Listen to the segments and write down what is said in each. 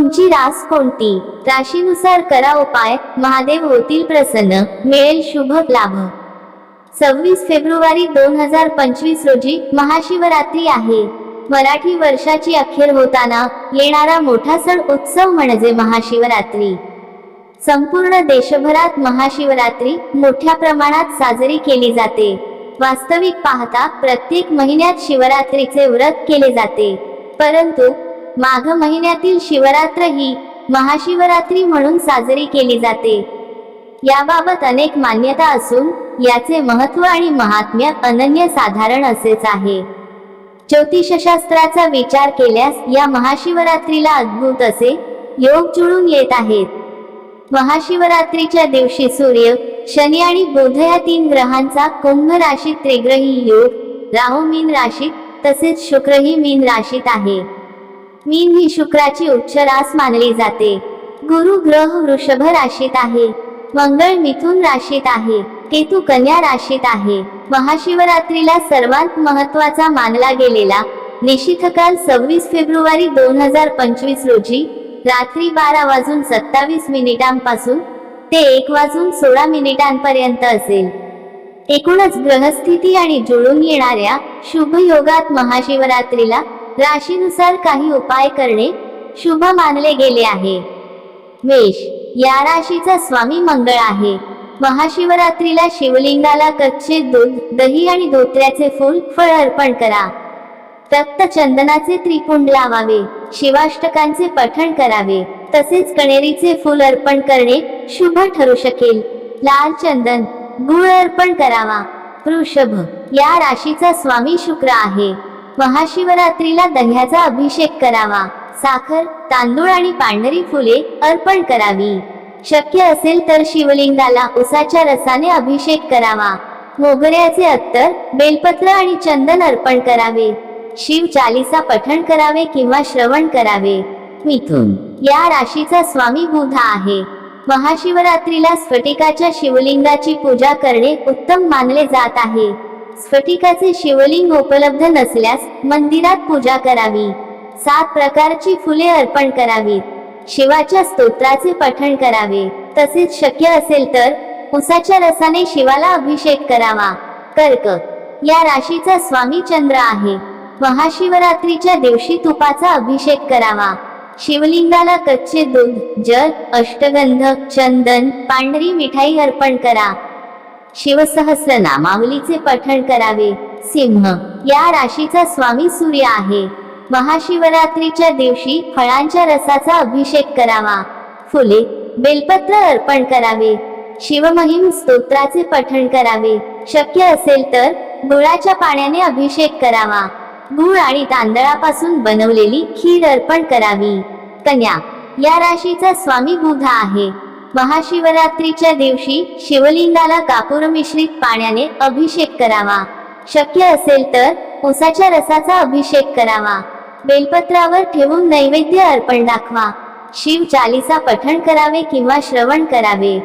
तुमची रास कोणती? राशीनुसार करा उपाय. महादेव होतील प्रसन्न. मिळेल शुभ लाभ. सव्वीस फेब्रुवारी दोन हजार पंचवीस रोजी महाशिवरात्री आहे. मराठी वर्षाची अखेर होताना येणारा मोठा सण उत्सव म्हणजे महाशिवरात्री. संपूर्ण देशभरात महाशिवरात्री मोठ्या प्रमाणात साजरी केली जाते. वास्तविक पाहता प्रत्येक महिन्यात शिवरात्रीचे व्रत केले जाते. परंतु माघ महिन्यातील शिवरात्र ही महाशिवरात्री म्हणून साजरी केली जाते. याबाबत अनेक मान्यता असून याचे महत्त्व आणि महात्म्य अनन्य साधारण असेच आहे. ज्योतिषशास्त्राचा विचार केल्यास या महाशिवरात्रीला अद्भुत असे योग जुळून येत आहेत. महाशिवरात्रीच्या दिवशी सूर्य शनी आणि बुध या तीन ग्रहांचा कुंभ राशीत त्रिग्रही योग राहू मीन राशीत तसेच शुक्रही मीन राशीत आहे. मीन ही शुक्राची उच्च रास मानली जाते. गुरु ग्रह वृषभ राशीत आहे. मंगळ मिथुन राशीत आहे. केतू कन्या राशीत आहे. महाशिवरात्रीला सर्वात महत्त्वाचा मानला गेलेला निशिथकाल सव्वीस फेब्रुवारी दोन हजार पंचवीस रोजी रात्री बारा वाजून सत्तावीस मिनिटांपासून ते एक वाजून सोळा मिनिटांपर्यंत असेल. एकूणच ग्रहस्थिती आणि जुळून येणाऱ्या शुभ योगात महाशिवरात्रीला राशीनुसार काही उपाय करणे शुभ मानले गेले आहे. मेष या राशीचा स्वामी मंगळ आहे. महाशिवरात्रीला शिवलिंगाला कच्चे दूध दही आणि धोत्र्याचे फूल फळ अर्पण करा. रक्त चंदनाचे त्रिपुंड लावावे शिवाष्टकांचे पठण करावे तसेच कणेरीचे फूल अर्पण करणे शुभ ठरू शकेल. लाल चंदन गुळ अर्पण करावा. वृषभ या राशीचा स्वामी शुक्र आहे. महाशिवरात्रीला दह्याचा अभिषेक करावा. साखर तांदूळ आणि पांढरी फुले अर्पण करावी. शक्य असेल तर शिवलिंगाला उसाच्या रसाने अभिषेक करावा. मोगऱ्याचे अत्तर बेलपत्र आणि चंदन अर्पण करावे. शिव चालीसा पठण करावे किंवा श्रवण करावे. मिथुन या राशीचा स्वामी बुध आहे. महाशिवरात्रीला स्फटिकाच्या शिवलिंगाची पूजा करणे उत्तम मानले जात आहे. स्फटिकाचे शिवलिंग उपलब्ध नसल्यास मंदिरात पूजा करावी. सात प्रकारची फुले अर्पण करावीत शिवाच्या स्तोत्राचे पठण करावे. तसेच शक्य असेल तर उसाच्या रसाने शिवाला अभिषेक करावा. कर्क. या राशीचा स्वामी चंद्र आहे. महाशिवरात्रीच्या दिवशी तुपाचा अभिषेक करावा. शिवलिंगाला कच्चे दूध जल अष्टगंध चंदन पांढरी मिठाई अर्पण करा. शिवसहस्र नामावलीचे पठण करावे. सिंह या राशीचा स्वामी सूर्य आहे. महाशिवरात्रीच्या दिवशी फळांच्या रसाचा अभिषेक करावा. फुले बेलपत्र अर्पण करावे. शिवमहिम स्तोत्राचे पठण करावे. शक्य असेल तर गुळाच्या पाण्याने अभिषेक करावा. गुळ आणि तांदळापासून बनवलेली खीर अर्पण करावी. कन्या या राशीचा स्वामी बुधा आहे. महाशिवरात्रीच्या दिवशी शिवलिंगाला कापूर मिश्रित पाण्याने अभिषेक करावा. शक्य असेल तर उसाच्या रसाचा अभिषेक करावा. बेलपत्रावर ठेवून नैवेद्य अर्पण दाखवा. शिव चालीसा पठण करावे किंवा श्रवण करावे.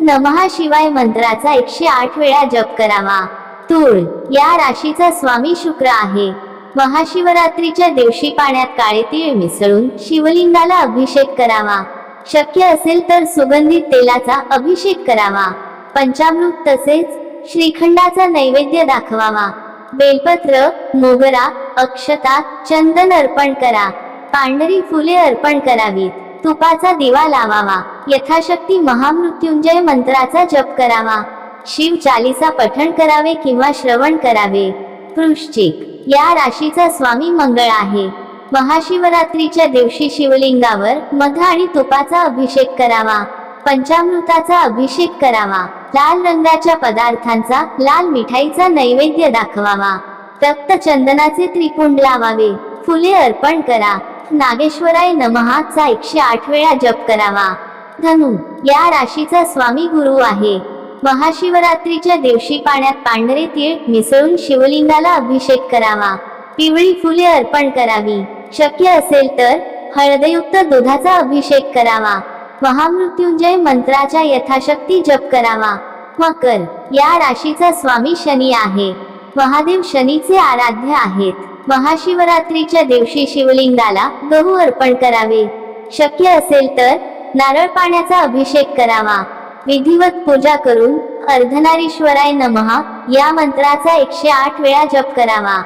नमहा शिवाय मंत्राचा एकशे आठ वेळा जप करावा. तूळ या राशीचा स्वामी शुक्र आहे. महाशिवरात्रीच्या दिवशी पाण्यात काळे तीळ मिसळून शिवलिंगाला अभिषेक करावा. शक्य असेल तर सुगंधित तेलाचा अभिषेक करावा. पंचामृत तसेच श्रीखंडाचा नैवेद्य दाखवावा. बेलपत्र मोगरा अक्षता चंदन अर्पण करा. पांढरी फुले अर्पण करावीत. तुपाचा दिवा लावावा. यथाशक्ती महामृत्युंजय मंत्राचा जप करावा. शिव चालीसा पठण करावे किंवा श्रवण करावे. वृश्चिक या राशीचा स्वामी मंगळ आहे. महाशिवरात्रीच्या दिवशी शिवलिंगावर मध आणि तुपाचा अभिषेक करावा. पंचामृताचा अभिषेक करावा. लाल रंगाच्या पदार्थांचा लाल मिठाईचा नैवेद्य दाखवावा. रक्त चंदनाचे त्रिपुंड लावावे. फुले अर्पण करा. नागेश्वराय नमहाचा एकशे आठ वेळा जप करावा. धनु या राशीचा स्वामी गुरु आहे. महाशिवरात्रीच्या दिवशी पाण्यात पांढरे तीळ मिसळून शिवलिंगाला अभिषेक करावा. पिवळी फुले अर्पण करावी. शक्य असेल तर हळदयुक्त दुधाचा अभिषेक करावा. महामृत्युंजय मंत्राच्या यथाशक्ती जप करावा. मकर या राशीचा स्वामी शनी आहे. महादेव शनीचे आराध्य आहेत. महाशिवरात्रीच्या दिवशी शिवलिंगाला गहू अर्पण करावे. शक्य असेल तर नारळ पाण्याचा अभिषेक करावा. विधिवत पूजा करून अर्धनारीश्वराय नमः या मंत्राचा एकशे आठ वेळा जप करावा.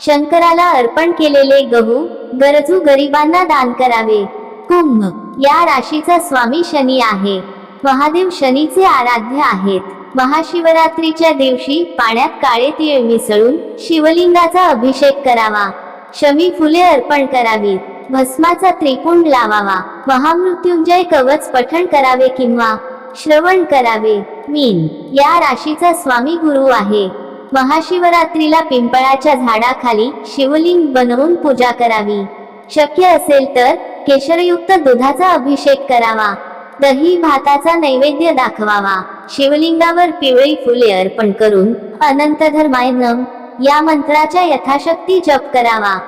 शंकराला अर्पण केलेले गहू गरजू गरिबांना दान करावे. कुंभ या राशीचा स्वामी शनी आहे. महादेव शनीचे आराध्य आहेत. महाशिवरात्रीच्या दिवशी पाण्यात काळे तीळ मिसळून शिवलिंगाचा अभिषेक करावा. शमी फुले अर्पण करावीत भस्माचा त्रिकुंड लावावा. महामृत्युंजय कवच पठण करावे किंवा श्रवण करावे. मीन या राशीचा स्वामी गुरु आहे. महाशिवरात्रीला पिंपळाच्या झाडाखाली शिवलिंग बनवून पूजा करावी. शक्य असेल तर केशरयुक्त दुधाचा अभिषेक करावा. दही भाताचा नैवेद्य दाखवावा. शिवलिंगावर पिवळी फुले अर्पण करून अनंतधर्माय नम या मंत्राच्या यथाशक्ती जप करावा.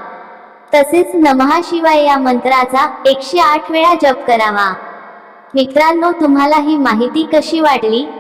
तसेच नमहा शिवाय या मंत्राचा एकशे आठ वेळा जप करावा. मित्रांनो तुम्हाला ही माहिती कशी वाटली?